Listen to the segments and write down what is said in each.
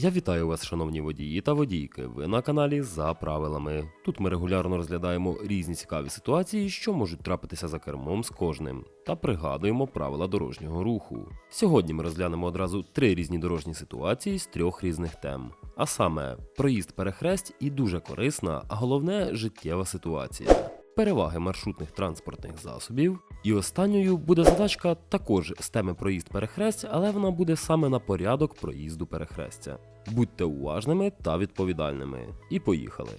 Я вітаю вас, шановні водії та водійки. Ви на каналі за правилами. Тут ми регулярно розглядаємо різні цікаві ситуації, що можуть трапитися за кермом з кожним, та пригадуємо правила дорожнього руху. Сьогодні ми розглянемо одразу три різні дорожні ситуації з трьох різних тем. А саме проїзд перехресть і дуже корисна, а головне життєва ситуація. Переваги маршрутних транспортних засобів. І останньою буде задачка також з теми проїзд перехресть, але вона буде саме на порядок проїзду перехрестя. Будьте уважними та відповідальними. І поїхали.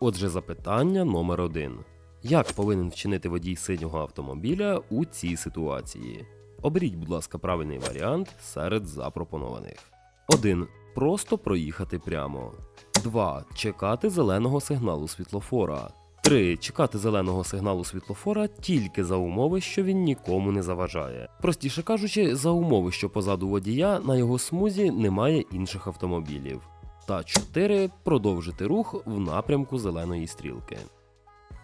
Отже, запитання номер один: Як повинен вчинити водій синього автомобіля у цій ситуації? Оберіть, будь ласка, правильний варіант серед запропонованих. 1. Просто проїхати прямо. 2. Чекати зеленого сигналу світлофора. 3. Чекати зеленого сигналу світлофора тільки за умови, що він нікому не заважає. Простіше кажучи, за умови, що позаду водія на його смузі немає інших автомобілів. Та 4. Продовжити рух в напрямку зеленої стрілки.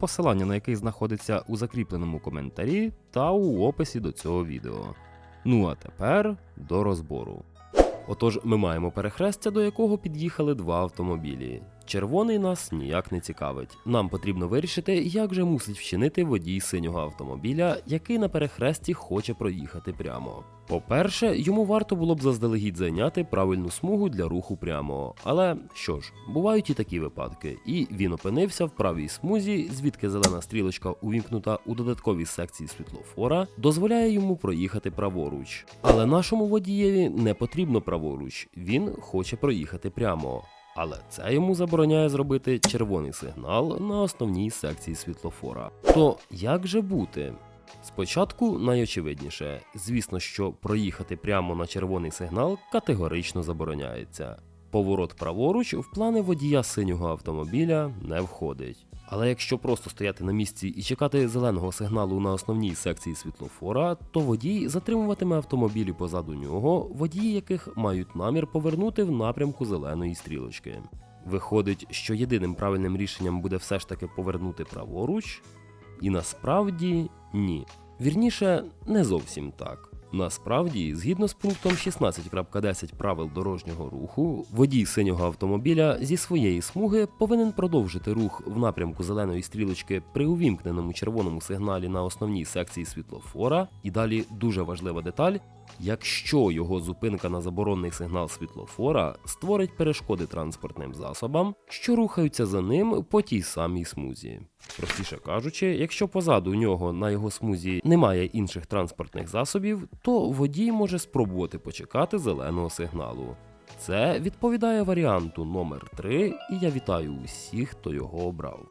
посилання на який знаходиться у закріпленому коментарі та у описі до цього відео. Ну а тепер до розбору. Отож, ми маємо перехрестя, до якого під'їхали два автомобілі. Червоний нас ніяк не цікавить. Нам потрібно вирішити, як же мусить вчинити водій синього автомобіля, який на перехресті хоче проїхати прямо. По-перше, йому варто було б заздалегідь зайняти правильну смугу для руху прямо. Але що ж, бувають і такі випадки, і він опинився в правій смузі, звідки зелена стрілочка увімкнута у додатковій секції світлофора, дозволяє йому проїхати праворуч. Але нашому водієві не потрібно праворуч, він хоче проїхати прямо. Але це йому забороняє зробити червоний сигнал на основній секції світлофора. То як же бути? Спочатку найочевидніше, звісно, що проїхати прямо на червоний сигнал категорично забороняється. Поворот праворуч в плани водія синього автомобіля не входить. Але якщо просто стояти на місці і чекати зеленого сигналу на основній секції світлофора, то водій затримуватиме автомобілі позаду нього, водії яких мають намір повернути в напрямку зеленої стрілочки. Виходить, що єдиним правильним рішенням буде все ж таки повернути праворуч, і насправді ні. Вірніше, не зовсім так. Насправді, згідно з пунктом 16.10 правил дорожнього руху, водій синього автомобіля зі своєї смуги повинен продовжити рух в напрямку зеленої стрілочки при увімкненому червоному сигналі на основній секції світлофора. І далі дуже важлива деталь. Якщо його зупинка на заборонний сигнал світлофора створить перешкоди транспортним засобам, що рухаються за ним по тій самій смузі. Простіше кажучи, якщо позаду нього на його смузі немає інших транспортних засобів, то водій може спробувати почекати зеленого сигналу. Це відповідає варіанту номер 3 і я вітаю усіх, хто його обрав.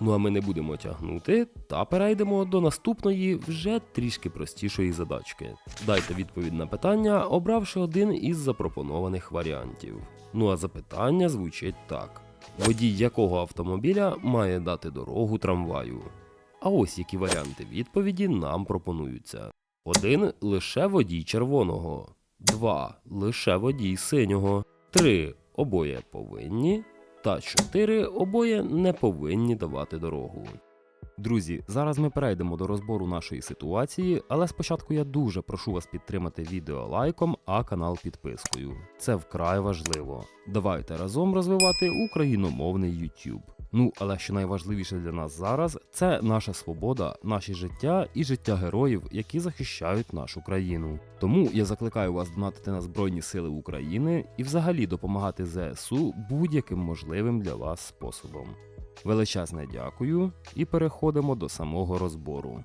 Ну а ми не будемо тягнути та перейдемо до наступної вже трішки простішої задачки. Дайте відповідь на питання, обравши один із запропонованих варіантів. Ну а запитання звучить так: водій якого автомобіля має дати дорогу трамваю? А ось які варіанти відповіді нам пропонуються: 1. Лише водій червоного, 2. Лише водій синього, 3. Обоє повинні та 4 обоє не повинні давати дорогу. Друзі, зараз ми перейдемо до розбору нашої ситуації, але спочатку я дуже прошу вас підтримати відео лайком, а канал підпискою. Це вкрай важливо. Давайте разом розвивати україномовний YouTube. Ну, але що найважливіше для нас зараз, це наша свобода, наше життя і життя героїв, які захищають нашу країну. Тому я закликаю вас донатити на Збройні Сили України і взагалі допомагати ЗСУ будь-яким можливим для вас способом. Величезне дякую і переходимо до самого розбору.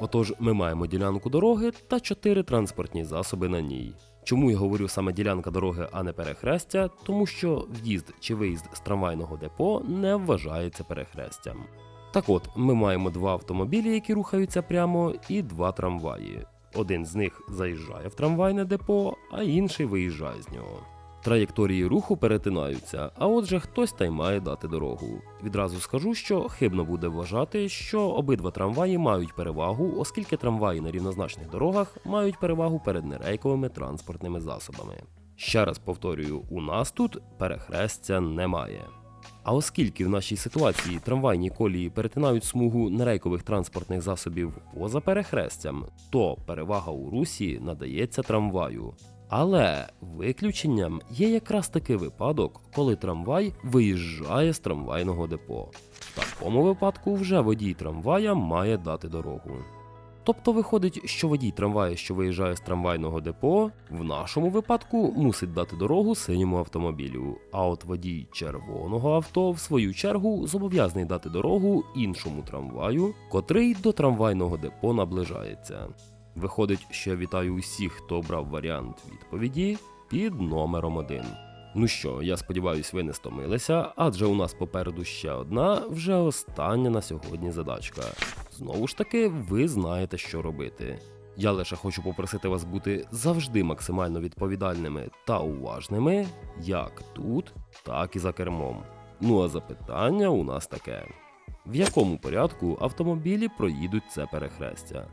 Отож, ми маємо ділянку дороги та чотири транспортні засоби на ній. Чому я говорю саме ділянка дороги, а не перехрестя? Тому що в'їзд чи виїзд з трамвайного депо не вважається перехрестям. Так от, ми маємо два автомобілі, які рухаються прямо, і два трамваї. Один з них заїжджає в трамвайне депо, а інший виїжджає з нього. Траєкторії руху перетинаються, а отже, хтось та й має дати дорогу. Відразу скажу, що хибно буде вважати, що обидва трамваї мають перевагу, оскільки трамваї на рівнозначних дорогах мають перевагу перед нерейковими транспортними засобами. Ще раз повторюю, у нас тут перехрестя немає. А оскільки в нашій ситуації трамвайні колії перетинають смугу нерейкових транспортних засобів поза перехрестям, то перевага у русі надається трамваю. Але виключенням є якраз такий випадок, коли трамвай виїжджає з трамвайного депо. В такому випадку вже водій трамвая має дати дорогу. Тобто виходить, що водій трамвая, що виїжджає з трамвайного депо, в нашому випадку мусить дати дорогу синьому автомобілю. А от водій червоного авто, в свою чергу, зобов'язаний дати дорогу іншому трамваю, котрий до трамвайного депо наближається. Виходить, що я вітаю усіх, хто обрав варіант відповіді під номером 1. Ну що, я сподіваюся, ви не стомилися, адже у нас попереду ще одна, вже остання на сьогодні задачка. Знову ж таки, ви знаєте, що робити. Я лише хочу попросити вас бути завжди максимально відповідальними та уважними, як тут, так і за кермом. Ну а запитання у нас таке: в якому порядку автомобілі проїдуть це перехрестя?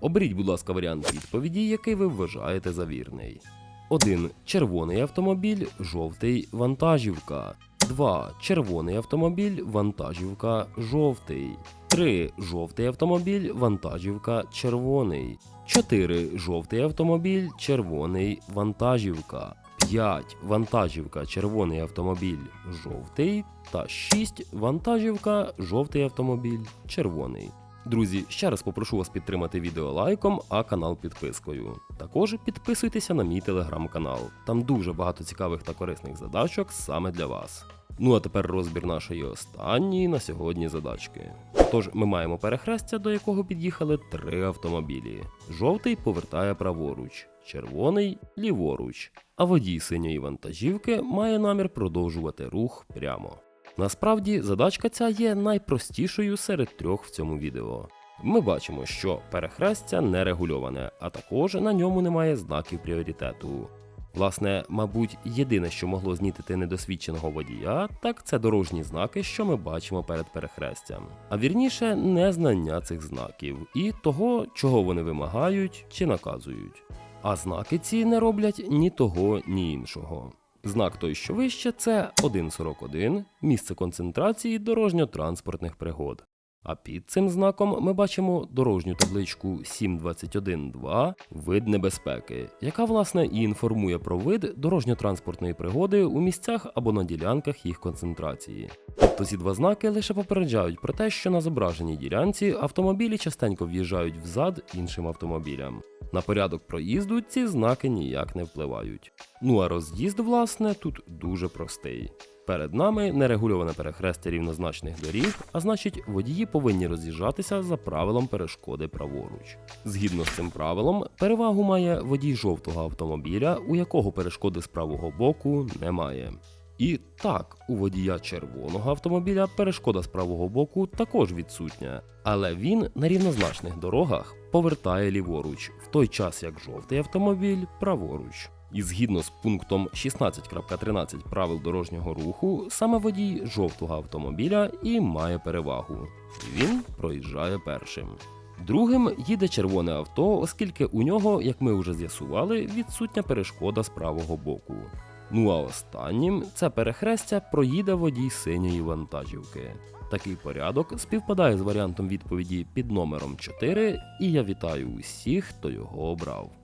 Оберіть, будь ласка, варіант відповіді, який ви вважаєте за вірний. 1. Червоний автомобіль, жовтий вантажівка. 2. Червоний автомобіль, вантажівка, жовтий. 3. Жовтий автомобіль, вантажівка, червоний. 4. Жовтий автомобіль, червоний, вантажівка. 5. Вантажівка, червоний автомобіль, жовтий. Та 6. Вантажівка, жовтий автомобіль, червоний. Друзі, ще раз попрошу вас підтримати відео лайком, а канал підпискою. Також підписуйтеся на мій телеграм-канал. Там дуже багато цікавих та корисних задачок саме для вас. Ну а тепер розбір нашої останньої на сьогодні задачки. Тож ми маємо перехрестя, до якого під'їхали три автомобілі. Жовтий повертає праворуч, червоний ліворуч, а водій синьої вантажівки має намір продовжувати рух прямо. Насправді, задачка ця є найпростішою серед трьох в цьому відео. Ми бачимо, що перехрестя не регульоване, а також на ньому немає знаків пріоритету. Власне, мабуть, єдине, що могло знітити недосвідченого водія, так це дорожні знаки, що ми бачимо перед перехрестям. А вірніше, незнання цих знаків і того, чого вони вимагають чи наказують. А знаки ці не роблять ні того, ні іншого. Знак той, що вище, це 1.41, місце концентрації дорожньо-транспортних пригод. А під цим знаком ми бачимо дорожню табличку 721.2 вид небезпеки, яка власне і інформує про вид дорожньо-транспортної пригоди у місцях або на ділянках їх концентрації. Тобто ці два знаки лише попереджають про те, що на зображеній ділянці автомобілі частенько в'їжджають взад іншим автомобілям. На порядок проїзду ці знаки ніяк не впливають. Ну а роз'їзд, власне, тут дуже простий. Перед нами нерегульоване перехрестя рівнозначних доріг, а значить, водії повинні роз'їжджатися за правилом перешкоди праворуч. Згідно з цим правилом, перевагу має водій жовтого автомобіля, у якого перешкоди з правого боку немає. І так, у водія червоного автомобіля перешкода з правого боку також відсутня, але він на рівнозначних дорогах повертає ліворуч, в той час як жовтий автомобіль праворуч. І згідно з пунктом 16.13 правил дорожнього руху, саме водій жовтого автомобіля і має перевагу. Він проїжджає першим. Другим їде червоне авто, оскільки у нього, як ми вже з'ясували, відсутня перешкода з правого боку. Ну а останнім це перехрестя проїде водій синьої вантажівки. Такий порядок співпадає з варіантом відповіді під номером 4, і я вітаю усіх, хто його обрав.